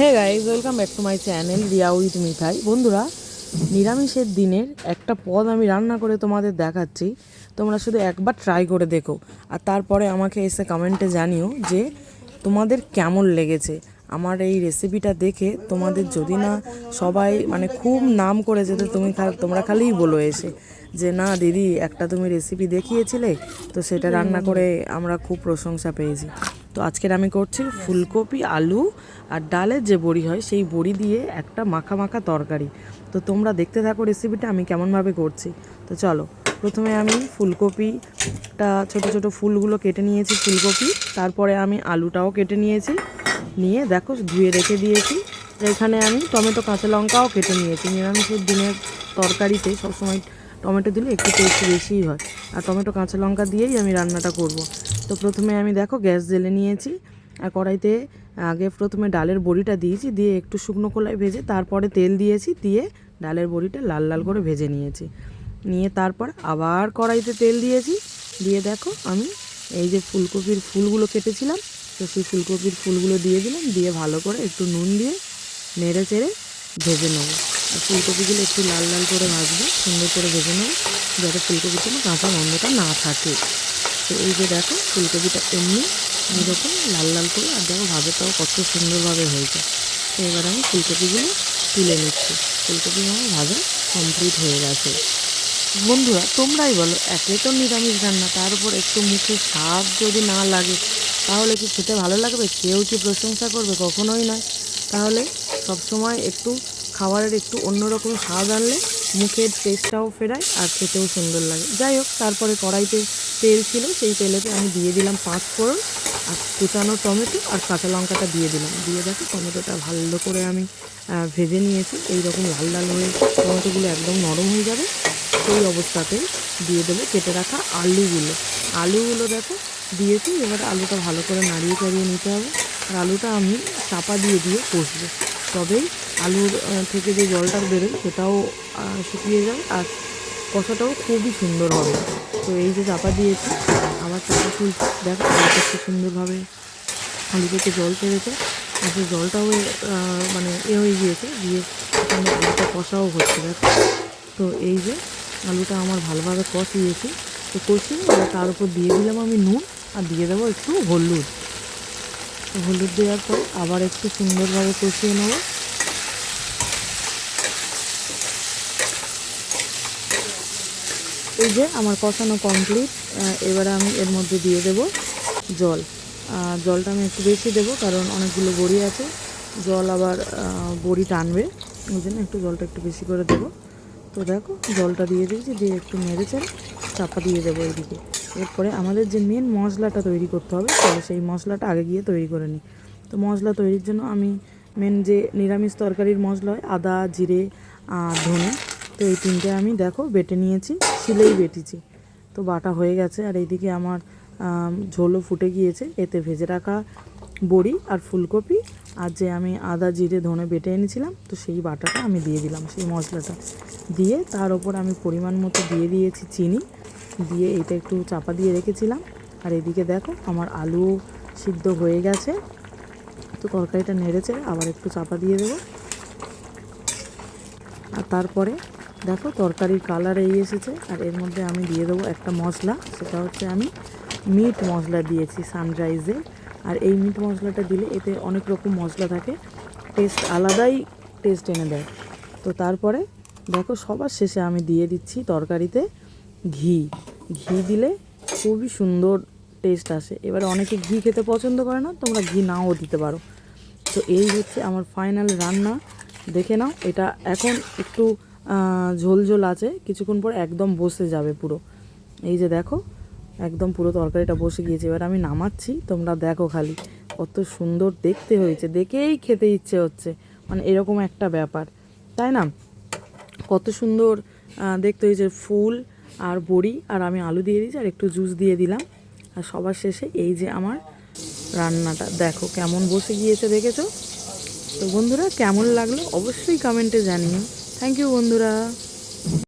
Hey guys welcome back to my channel Riya with Mithai বন্ধুরা, নিরামিষের দিনের একটা পদ আমি রান্না করে তোমাদের দেখাচ্ছি। তোমরা শুধু একবার ট্রাই করে দেখো। আর তারপরে আমাকে এসে কমেন্টে জানিও যে তোমাদের কেমন লেগেছে। আমার এই রেসিপিটা দেখে তোমাদের যদি না সবাই মানে খুব নাম করে যেতে, তুমি তোমরা খালিই বলো এসে যে, না দিদি, একটা তুমি রেসিপি দেখিয়েছিলে? তো সেটা রান্না করে আমরা খুব প্রশংসা পেয়েছি। তো আজকের আমি করছি ফুলকপি আলু আর ডালের যে বড়ি হয় সেই বড়ি দিয়ে একটা মাখা মাখা তরকারি। তো তোমরা দেখতে থাকো রেসিপিটা আমি কেমনভাবে করছি। তো চলো প্রথমে আমি ফুলকপিটা ছোট ছোট ফুলগুলো কেটে নিয়েছি ফুলকপি। তারপরে আমি আলুটাও কেটে নিয়েছি। নিয়ে দেখো ধুয়ে রেখে দিয়েছি। এখানে আমি টমেটো কাঁচা লঙ্কাও কেটে নিয়েছি। নিরামিষের দিনের তরকারিতে সবসময় টমেটো দিলে একটু টেস্ট বেশিই হয়। আর টমেটো, কাঁচা লঙ্কা দিয়েই আমি রান্নাটা করব। তো প্রথমে আমি দেখো গ্যাস জেলে নিয়েছি, আর কড়াইতে আগে প্রথমে ডালের বড়িটা দিয়েছি, দিয়ে একটু শুকনো কলাই ভেজে তারপরে তেল দিয়েছি, দিয়ে ডালের বড়িটা লাল লাল করে ভেজে নিয়েছি। নিয়ে তারপর আবার কড়াইতে তেল দিয়েছি, দিয়ে দেখো আমি এই যে ফুলকপির ফুলগুলো কেটেছিলাম, তো সেই ফুলকপির ফুলগুলো দিয়ে দিলাম, দিয়ে ভালো করে একটু নুন দিয়ে নেড়ে চেড়ে ভেজে নেব। ফুলকপিগুলো একটু লাল লাল করে ভাজবো, সুন্দর করে ভেজে নেব, যাতে ফুলকপির কোনো কাঁচা গন্ধটা না থাকে। তো এই যে দেখো, ফুলকপিটা এমনি এরকম লাল লাল করে, আর দেখো ভাজাটাও কত সুন্দরভাবে হয়েছে। তো এবার আমি ফুলকপিগুলো তুলে নিচ্ছি। ফুলকপি আমার ভাজা কমপ্লিট হয়ে গেছে। বন্ধুরা, তোমরাই বলো, একে তো নিরামিষ রান্না, তার উপর একটু মুখে স্বাদ যদি না লাগে, তাহলে কি খেতে ভালো লাগবে? কেউ কি প্রশংসা করবে? কখনোই নয়। তাহলে সবসময় একটু খাবারের একটু অন্যরকম স্বাদ আনলে মুখের টেস্টটাও ফেরায় আর খেতেও সুন্দর লাগে। যাই হোক, তারপরে কড়াইতে তেল ছিল, সেই তেলেতে আমি দিয়ে দিলাম পাঁচ ফোড়ন আর কুচানো টমেটো আর কাঁচা লঙ্কাটা দিয়ে দিলাম। দিয়ে দেখো টমেটোটা ভালো করে আমি ভেজে নিয়েছি। এইরকম লাল লাল হয়ে টমেটোগুলো একদম নরম হয়ে যাবে, সেই অবস্থাতেই দিয়ে দেবো কেটে রাখা আলুগুলো। আলুগুলো দেখো দিয়েছি, এবার আলুটা ভালো করে নাড়িয়ে চাড়িয়ে নিতে হবে। আর আলুটা আমি চাপা দিয়ে দিয়ে কষবো। তবেই আলুর থেকে যে জলটা বেরোয় সেটাও শুকিয়ে যায় আর কষাটাও খুবই সুন্দর হবে। তো এই যে চাপা দিয়েছি আবার চাপা তুলছি দেখো আলুটা খুব সুন্দরভাবে আলু থেকে জল ছেড়েছে আর সেই জলটাও মানে এ হয়ে গিয়েছে, দিয়ে এখানে আলুটা কষাও হচ্ছে, দেখো। তো এই যে আলুটা আমার ভালোভাবে কষিয়েছি, তো এবার তার উপর দিয়ে দিলাম আমি নুন, আর দিয়ে দেবো একটু হলুদ। হলুদ দেওয়ার পর আবার একটু সুন্দরভাবে কষিয়ে নেব। এই যে আমার কষানো কমপ্লিট এবারে আমি এর মধ্যে দিয়ে দেব জল। জলটা আমি একটু বেশি দেবো কারণ অনেকগুলো বড়ি আছে। জল আবার বড়ি টানবে। ওই জন্য একটু জলটা একটু বেশি করে দেবো। তো দেখো, জলটা দিয়ে দিয়েছি, দিয়ে একটু চেড়ে চাপা দিয়ে দেবো এইদিকে। এরপরে আমাদের যে মেন মশলাটা তৈরি করতে হবে চলো সেই মশলাটা আগে গিয়ে তৈরি করে নিই। তো মশলা তৈরির জন্য আমি মেন যে নিরামিষ তরকারির মশলা হয়, আদা, জিরে, আর ধনে, তো এই তিনটে আমি দেখো বেটে নিয়েছি, শিলেই বেটেছি। তো বাটা হয়ে গেছে, আর এইদিকে আমার ঝোলও ফুটে গিয়েছে। এতে ভেজে রাখা বড়ি আর ফুলকপি, আর যে আমি আদা, জিরে, ধনে বেটে এনেছিলাম, তো সেই বাটাটা আমি দিয়ে দিলাম, সেই মশলাটা। দিয়ে তার ওপর আমি পরিমাণ মতো দিয়ে দিয়েছি চিনি দিয়ে এটা একটু চাপা দিয়ে রেখেছিলাম। আর এদিকে দেখো, আমার আলু সিদ্ধ হয়ে গেছে। তো তরকারিটা নেড়েছে আবার একটু চাপা দিয়ে দেবো। আর তারপরে দেখো, তরকারির কালার এই এসেছে। আর এর মধ্যে আমি দিয়ে দেবো একটা মশলা সেটা হচ্ছে আমি মিট মশলা দিয়েছি সানরাইজের আর এই মিট মশলাটা দিলে এতে অনেক রকম মশলা থাকে। টেস্ট আলাদাই টেস্ট এনে দেয়। তো তারপরে দেখো, সবার শেষে আমি দিয়ে দিচ্ছি তরকারিতে ঘি। ঘি দিলে খুবই সুন্দর টেস্ট আসে। এবার অনেকে ঘি খেতে পছন্দ করে না, তোমরা ঘি নাও দিতে পারো। তো এই হচ্ছে আমার ফাইনাল রান্না। দেখে নাও, এটা এখন একটু ঝোল ঝোল আছে, কিছুক্ষণ পর একদম বসে যাবে পুরো। এই যে দেখো, একদম পুরো তরকারিটা বসে গিয়েছে। এবার আমি নামাচ্ছি, তোমরা দেখো খালি কত সুন্দর দেখতে হয়েছে। দেখেই খেতে ইচ্ছে হচ্ছে। মানে এরকম একটা ব্যাপার। তাই না? কত সুন্দর দেখতে হয়েছে ফুল। আর বড়ি, আর আমি আলু দিয়ে দিয়েছি, আর একটু জুস দিয়ে দিলাম। আর সবার শেষে এই যে আমার রান্নাটা, দেখো কেমন বসে গিয়েছে, দেখেছ? তো বন্ধুরা, কেমন লাগল অবশ্যই কমেন্টে জানিও। থ্যাংক ইউ বন্ধুরা।